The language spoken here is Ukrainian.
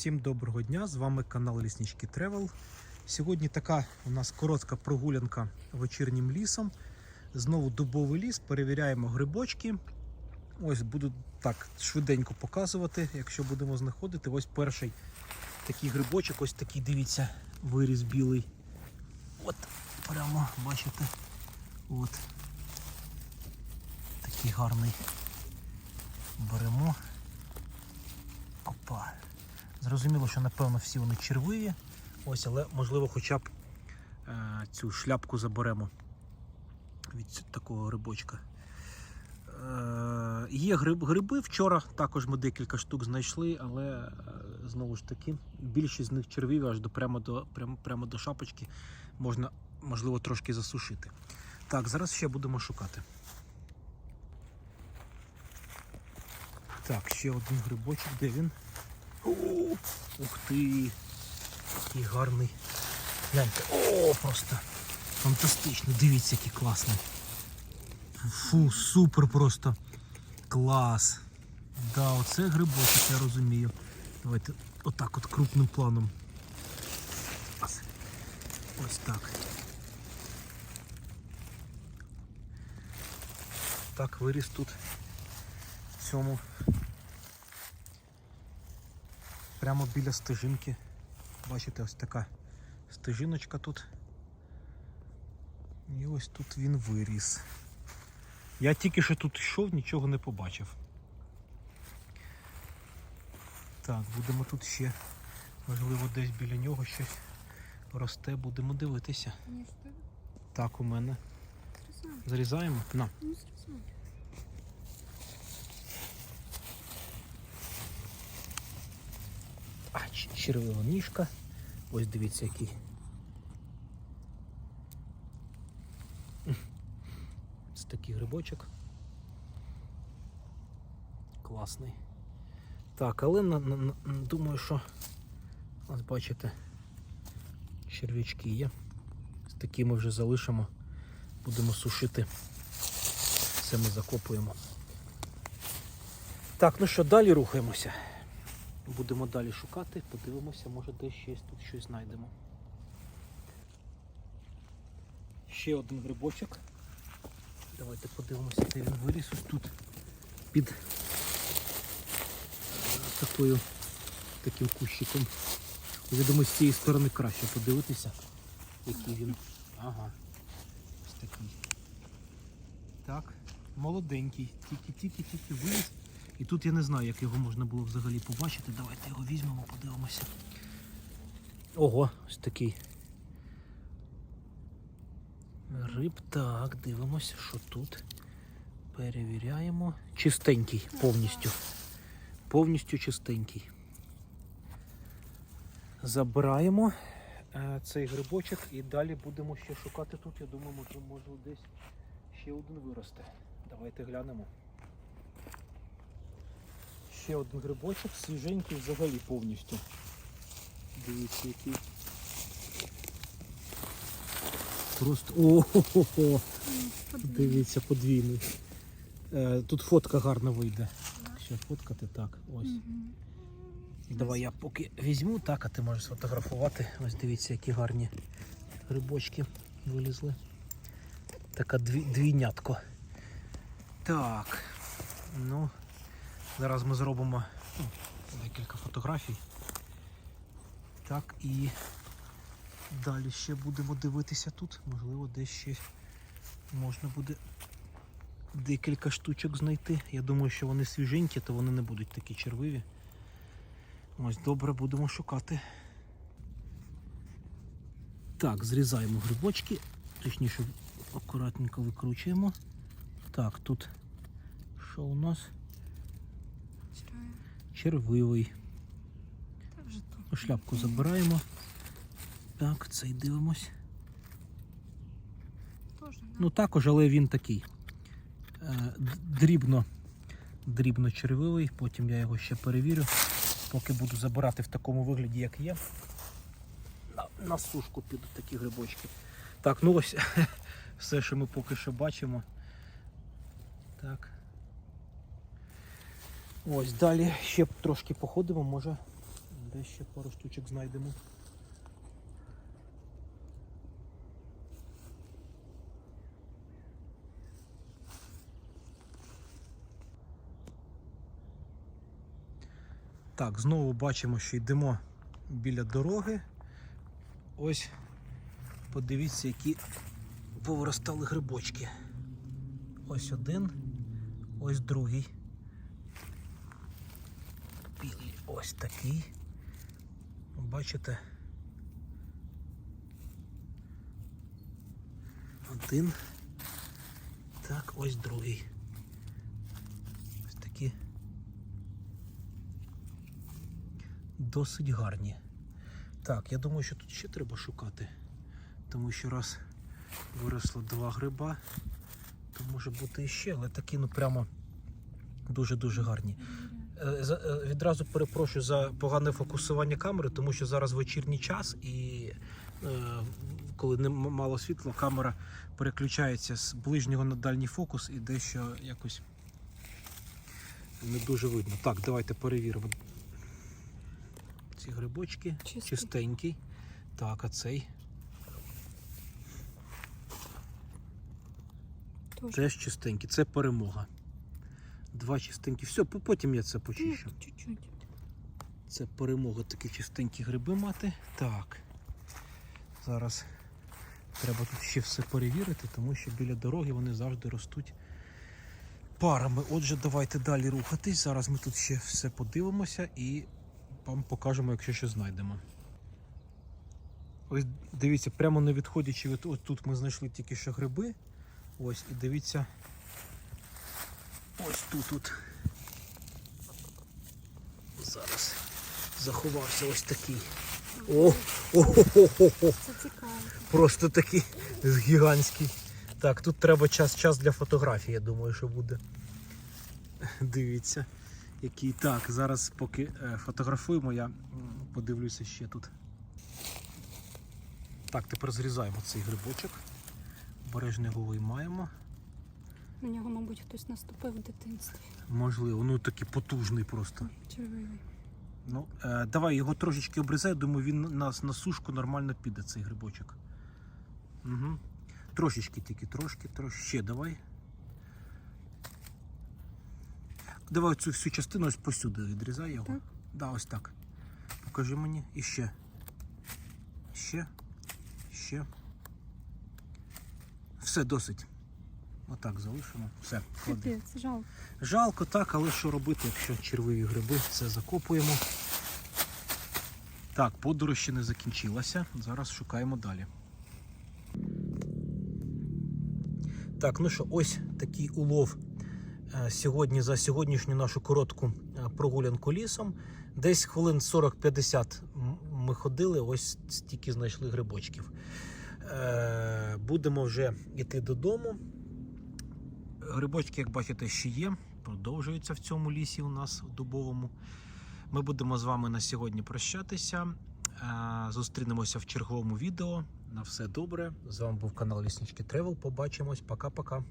Всім доброго дня! З вами канал Ліснички Тревел. Сьогодні така у нас коротка прогулянка вечірнім лісом. Знову дубовий ліс, перевіряємо грибочки. Ось буду так швиденько показувати, якщо будемо знаходити. Ось перший такий грибочок, ось такий, дивіться, виріс білий. От, прямо, бачите, от такий гарний. Беремо. Опа. Зрозуміло, що напевно всі вони червиві. Ось, але можливо хоча б е, цю шляпку заберемо від такого грибочка. Е, є гриб, гриби. Вчора також ми декілька штук знайшли, але е, знову ж таки більшість з них червиві аж до прямо до прямо, прямо до шапочки можна, можливо, трошки засушити. Так, зараз ще будемо шукати. Так, ще один грибочок, де він? Ух ти! Який гарний. Гляньте. О, просто фантастично. Дивіться, який класний. Фу, супер просто. Клас. Да, оце грибочок, я розумію. Давайте отак от крупним планом. Ось так. Так, виріс тут в цьому прямо біля стежинки. Бачите, ось така стежиночка тут. І ось тут він виріс. Я тільки що тут йшов, нічого не побачив. Так, будемо тут ще, можливо, десь біля нього щось росте, будемо дивитися. Так, у мене. Зрізаємо? На. Ну, срезай. А, ч- Ось дивіться який. Ось такий грибочок. Класний. Так, але на, на, думаю, що ось бачите, черв'ячки є. З такі ми вже залишимо. Будемо сушити. Це ми закопуємо. Так, ну що, далі рухаємося. Будемо далі шукати, подивимося, може десь ще тут щось знайдемо. Ще один грибочок. Давайте подивимося, де він виріс ось тут під е, такою, таким кущиком. Думаю, з цієї сторони краще подивитися, який він. Ага. Ось такий. Так, молоденький, тільки-тільки-тільки виріс. І тут я не знаю, як його можна було взагалі побачити. Давайте його візьмемо, подивимося. Ого, ось такий. Риб, так, дивимося, що тут. Перевіряємо. Чистенький повністю. Повністю чистенький. Забираємо е, цей грибочок і далі будемо ще шукати тут. Я думаю, може, десь ще один виросте. Давайте глянемо. Ще один грибочок, свіженький взагалі повністю. Дивіться, який. Просто о-хо-хо-хо. Дивіться, подвійний. Е, тут фотка гарна вийде. Ще фоткати так. Ось. Давай я поки візьму, так, а ти можеш сфотографувати. Ось дивіться, які гарні грибочки вилізли. Така дві, двійнятко. Так. Ну, зараз ми зробимо ну, декілька фотографій. Так, і далі ще будемо дивитися тут. Можливо, десь ще можна буде декілька штучок знайти. Я думаю, що вони свіженькі, то вони не будуть такі червиві. Ось добре будемо шукати. Так, зрізаємо грибочки, точніше акуратненько викручуємо. Так, тут що у нас? Червивий. Шляпку забираємо. Так, цей дивимось. Ну також, але він такий е, дрібно, дрібно червивий. Потім я його ще перевірю. Поки буду забирати в такому вигляді, як є. На, на сушку підуть такі грибочки. Так, ну ось все, що ми поки що бачимо. Так. Ось далі ще трошки походимо, може Де ще пару штучок знайдемо. Так, знову бачимо, що йдемо біля дороги. Ось подивіться, які повиростали грибочки. Ось один, ось другий. Білий ось такий. Бачите? Один. Так, ось другий. Ось такі. Досить гарні. Так, я думаю, що тут ще треба шукати. Тому що раз виросло два гриба, то може бути іще, але такі ну прямо дуже-дуже гарні. Е, е, Відразу перепрошую за погане фокусування камери, тому що зараз вечірній час і е, коли мало світла, камера переключається з ближнього на дальній фокус і дещо якось не дуже видно. Так, давайте перевіримо. Ці грибочки Чистий. чистенький. Так, а цей Тоже. теж чистенький. Це перемога. Два чистенькі. Все, потім я це почищу. чуть-чуть. Це перемога такі чистенькі гриби мати. Так. Зараз треба тут ще все перевірити, тому що біля дороги вони завжди ростуть парами. Отже, давайте далі рухатись. Зараз ми тут ще все подивимося і вам покажемо, якщо що знайдемо. Ось дивіться, прямо не відходячи від ось тут ми знайшли тільки що гриби. Ось, і дивіться. Ось тут. тут. Зараз заховався ось такий. О, о, о, о, о, Це цікаво. просто такий гігантський. Так, тут треба час, час для фотографії, я думаю, що буде. Дивіться, який. Так, зараз поки е, фотографуємо, я подивлюся ще тут. Так, тепер зрізаємо цей грибочок. Обережно його виймаємо. На нього, мабуть, хтось наступив в дитинстві. Можливо, ну такий потужний просто. Червивий. Ну, е, давай його трошечки обрізай, думаю, він нас на сушку нормально піде, цей грибочок. Угу. Трошечки тільки, трошки, трошки. Ще давай. Давай цю всю частину ось посюди відрізай його. Так? Да, ось так. Покажи мені. І ще. Ще. Ще. Все, досить. Отак залишимо. Все, клади. Капець, жалко. Жалко так, але що робити, якщо червиві гриби, це закопуємо. Так, подорож ще не закінчилася. Зараз шукаємо далі. Так, ну що, ось такий улов е, сьогодні за сьогоднішню нашу коротку е, прогулянку лісом. Десь хвилин 40-50 ми ходили, ось стільки знайшли грибочків. Е, Будемо вже йти додому. Грибочки, як бачите, ще є, продовжуються в цьому лісі у нас дубовому. Ми будемо з вами на сьогодні прощатися. Е, Зустрінемося в черговому відео. На все добре. З вами був канал Ліснички Тревел. Побачимось. Пока-пока.